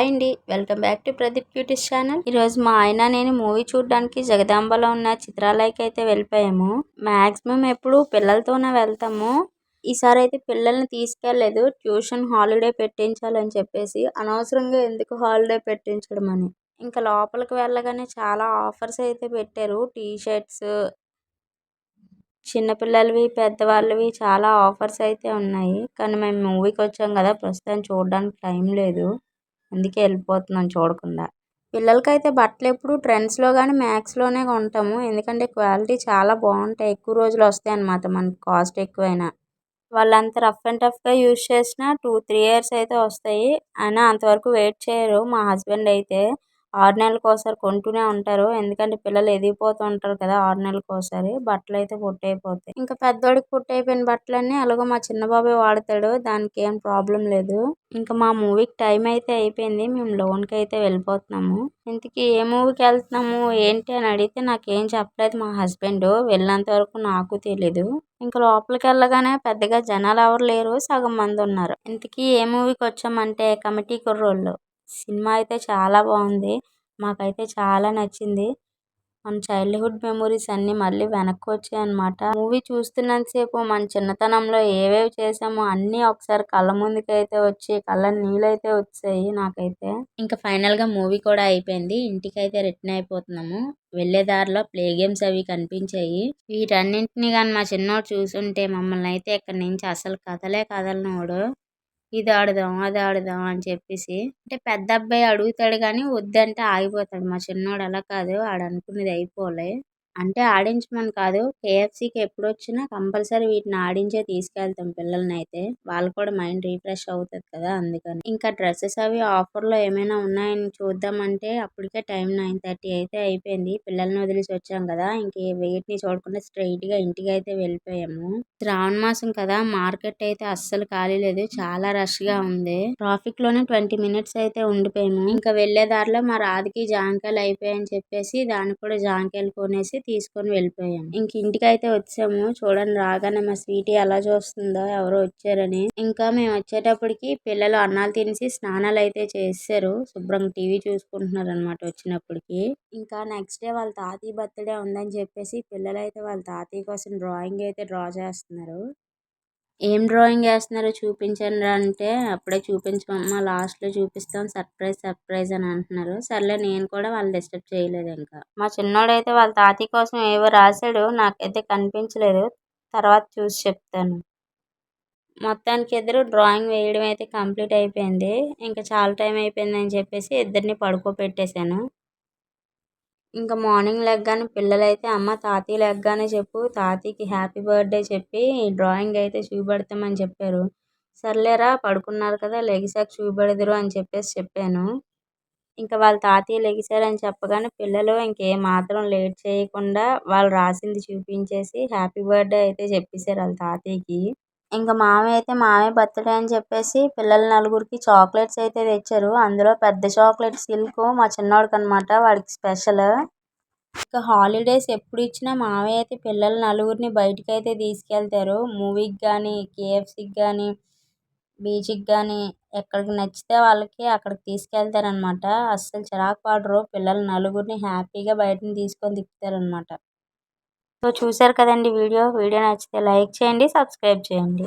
Hi అండి. Welcome back to Pradeep beauties channel. ఈరోజు మా ఆయన నేను మూవీ చూడడానికి జగదాంబలో ఉన్న చిత్రాలయకి అయితే వెళ్ళిపోయాము. మాక్సిమం ఎప్పుడు పిల్లలతోనే వెళ్తాము. ఈసారి అయితే పిల్లల్ని తీసుకెళ్ళేదు ట్యూషన్ హాలిడే పెట్టించాలని చెప్పేసి అనవసరంగా ఎందుకు హాలిడే పెట్టించడం అని. ఇంకా లోపలికి వెళ్ళగానే చాలా ఆఫర్స్ అయితే పెట్టారు. టీ షర్ట్స్ చిన్నపిల్లలవి పెద్దవాళ్ళవి చాలా ఆఫర్స్ అయితే ఉన్నాయి. కానీ మేము మూవీకి వచ్చాం కదా. ప్రస్తుతం చూడడానికి టైం లేదు. అందుకే వెళ్ళిపోతున్నాం చూడకుండా. పిల్లలకైతే బట్టలు ఎప్పుడు ట్రెండ్స్లో కానీ మ్యాక్స్లోనే కొంటాము. ఎందుకంటే క్వాలిటీ చాలా బాగుంటాయి. ఎక్కువ రోజులు వస్తాయి అన్నమాట మనకి కాస్ట్ ఎక్కువైనా. వాళ్ళంతా రఫ్ అండ్ టఫ్గా యూజ్ చేసిన టూ త్రీ ఇయర్స్ అయితే వస్తాయి. అయినా అంతవరకు వెయిట్ చేయరు. మా హస్బెండ్ అయితే ఆరు నెలలకు ఒకసారి కొంటూనే ఉంటారు. ఎందుకంటే పిల్లలు ఎదిగిపోతూ ఉంటారు కదా ఆరు నెలలకు ఒకసారి. బట్టలు అయితే పుట్టయిపోతాయి ఇంకా పెద్దోడికి పుట్టయిపోయిన బట్టలన్నీ అలాగో మా చిన్న బాబాయ్ వాడతాడు. దానికి ఏం ప్రాబ్లం లేదు. ఇంకా మా మూవీకి టైం అయితే అయిపోయింది. మేము లోన్కి అయితే వెళ్ళిపోతున్నాము. ఇంతకీ ఏ మూవీకి వెళ్తున్నాము ఏంటి అని అడిగితే నాకేం చెప్పలేదు మా హస్బెండ్. వెళ్ళినంత వరకు నాకు తెలీదు. ఇంకా లోపలికి వెళ్ళగానే పెద్దగా జనాలు ఎవరు లేరు. సగం మంది ఉన్నారు. ఇంతకీ ఏ మూవీకి వచ్చామంటే కమిటీ కుర్రోళ్ళు. సినిమా అయితే చాలా బాగుంది. మాకైతే చాలా నచ్చింది. మన చైల్డ్హుడ్ మెమొరీస్ అన్నీ మళ్ళీ వెనక్కి వచ్చాయి అనమాట మూవీ చూస్తున్నంతసేపు మన చిన్నతనంలో ఏవేవి చేసామో అన్నీ ఒకసారి కళ్ళ ముందుకు అయితే వచ్చి కళ్ళ నీళ్ళు అయితే వచ్చాయి నాకైతే. ఇంకా ఫైనల్గా మూవీ కూడా అయిపోయింది. ఇంటికి అయితే రిటర్న్ అయిపోతున్నాము. వెళ్ళే దారిలో ప్లే గేమ్స్ అవి కనిపించాయి. వీటన్నింటినీ కానీ మా చిన్నోడు చూసుంటే మమ్మల్ని అయితే ఇక్కడి నుంచి అసలు కదలే కదలనోడు. ఇది ఆడదాం అది ఆడదాం అని చెప్పేసి అంటే పెద్ద అబ్బాయి అడుగుతాడు కానీ వద్దంటే ఆగిపోతాడు. మా చిన్నోడు అలా కాదు ఆడు అనుకున్నది అయిపోలే. అంటే ఆడించమని కాదు. కేఎఫ్సీకి ఎప్పుడు వచ్చినా కంపల్సరీ వీటిని ఆడించే తీసుకెళ్తాం పిల్లల్ని అయితే వాళ్ళు కూడా మైండ్ రీఫ్రెష్ అవుతుంది కదా అందుకని. ఇంకా డ్రెస్సెస్ అవి ఆఫర్లో ఏమైనా ఉన్నాయని చూద్దామంటే అప్పటికే టైం నైన్ థర్టీ అయితే అయిపోయింది. పిల్లల్ని వదిలేసి వచ్చాం కదా. ఇంక వెయిట్ని చూడకుండా స్ట్రైట్గా ఇంటికి అయితే వెళ్ళిపోయాము. శ్రావణ మాసం కదా. మార్కెట్ అయితే అస్సలు ఖాళీ లేదు. చాలా రష్గా ఉంది. ట్రాఫిక్లోనే ట్వంటీ మినిట్స్ అయితే ఉండిపోయాము. ఇంకా వెళ్ళే దారిలో మా రాధికి జాంకాయలు అయిపోయాయని చెప్పేసి దానికి కూడా జాంకాయలు కొనేసి తీసుకొని వెళ్ళిపోయాం ఇంక ఇంటికి అయితే వచ్చాము. చూడండి రాగానే మా స్వీటీ ఎలా చూస్తుందో ఎవరో వచ్చారని. ఇంకా మేము వచ్చేటప్పటికి పిల్లలు అన్నాలు తినేసి స్నానాలు అయితే చేశారు శుభ్రంగా టీవీ చూసుకుంటున్నారు అనమాట వచ్చినప్పటికి. ఇంకా నెక్స్ట్ డే వాళ్ళ తాతయ్య బర్త్డే ఉందని చెప్పేసి పిల్లలు అయితే వాళ్ళ తాతయ్య కోసం డ్రాయింగ్ అయితే డ్రా చేస్తున్నారు. ఏం డ్రాయింగ్ వేస్తున్నారో చూపించండి అంటే అప్పుడే చూపించమమ్మా లాస్ట్లో చూపిస్తాం. సర్ప్రైజ్ సర్ప్రైజ్ అని అంటున్నారు. సర్లే నేను కూడా వాళ్ళు డిస్టర్బ్ చేయలేదు ఇంకా. మా చిన్నోడైతే వాళ్ళ తాతయ్య కోసం ఏవో రాశాడు. నాకైతే కనిపించలేదు. తర్వాత చూసి చెప్తాను. మొత్తానికి ఇద్దరు డ్రాయింగ్ వేయడం అయితే కంప్లీట్ అయిపోయింది. ఇంకా చాలా టైం అయిపోయిందని చెప్పేసి ఇద్దరిని పడుకోబెట్టేశాను. ఇంకా మార్నింగ్ లెగ్గానే పిల్లలైతే అమ్మ తాతయ్య లెగ్గానే చెప్పు తాతయ్యకి హ్యాపీ బర్త్డే చెప్పి డ్రాయింగ్ అయితే చూపెడతామని చెప్పారు. సర్లేరా పడుకున్నారు కదా లెగిసాక చూపెడదురు అని చెప్పేసి చెప్పాను. ఇంకా వాళ్ళ తాతయ్య లెగిసారని చెప్పగానే పిల్లలు ఇంకేమాత్రం లేట్ చేయకుండా వాళ్ళు రాసింది చూపించేసి హ్యాపీ బర్త్డే అయితే చెప్పేశారు వాళ్ళ తాతయ్యకి. ఇంకా మామయ్య అయితే మామయ్య బర్త్డే అని చెప్పేసి పిల్లల నలుగురికి చాక్లెట్స్ అయితే తెచ్చారు. అందులో పెద్ద చాక్లెట్ సిల్క్ మా చిన్నోడికి అనమాట వాడికి స్పెషల్ ఇంకా హాలిడేస్ ఎప్పుడు ఇచ్చినా మామయ్య అయితే పిల్లల నలుగురిని బయటికి అయితే తీసుకెళ్తారు మూవీకి కానీ కేఎఫ్సీకి కానీ బీచ్కి కానీ ఎక్కడికి నచ్చితే వాళ్ళకి అక్కడికి తీసుకెళ్తారనమాట అస్సలు చిరాకు పడరు. పిల్లలు నలుగురిని హ్యాపీగా బయటని తీసుకొని తిప్పుతారనమాట సో చూసారు కదండి వీడియో. వీడియో నచ్చితే లైక్ చేయండి సబ్స్క్రైబ్ చేయండి.